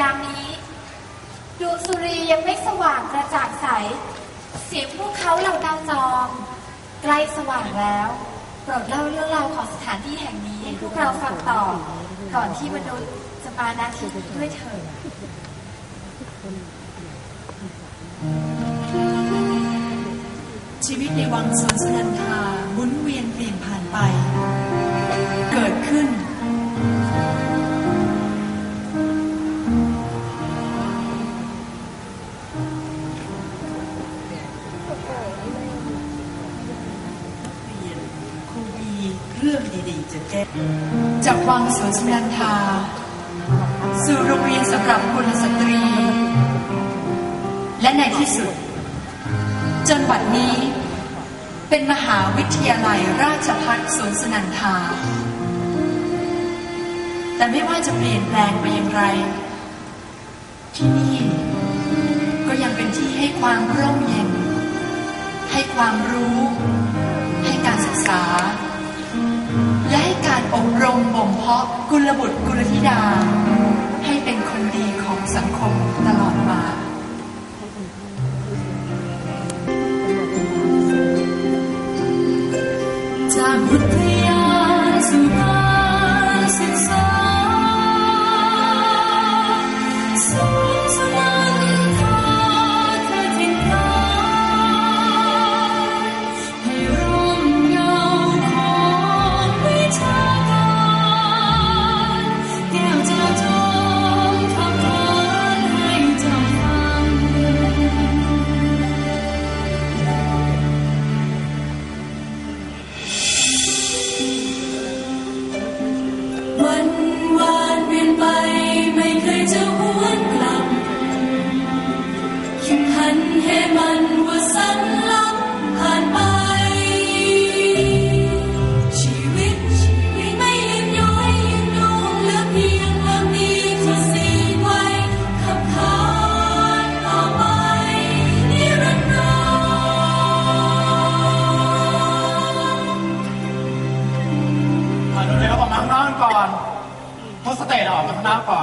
ยามนี้ดวงสุรียังไม่สว่างกระจ่างใส เสียงพวกเขาเหล่าดาวจอมใกล้สว่างแล้วโปรดเล่าเรื่องราวของสถานที่แห่งนี้ให้พวกเราฟังต่อ ก่อนที่มนุษย์จะมาณที่นี้ด้วยเถิดชีวิตในวังสวนสนันทาหมุนเวียนเปลี่ยนผ่านไป เกิดขึ้น รื่องดีๆจะแก้จากวังสวนสนันทา สู่โรงเรียนสำหรับกุลสตรี และในที่สุด จนบัดนี้ เป็นมหาวิทยาลัยราชภัฏสวนสนันทา แต่ไม่ว่าจะเปลี่ยนแปลงไปอย่างไร ที่นี่ก็ยังเป็นที่ให้ความร่มเย็น ให้ความรู้ ให้การศึกษา อบรมบ่มเพาะกุลบุตรกุลธิดา ให้เป็นคนดี อนโพสเตทออกมาข้างนอกก่อน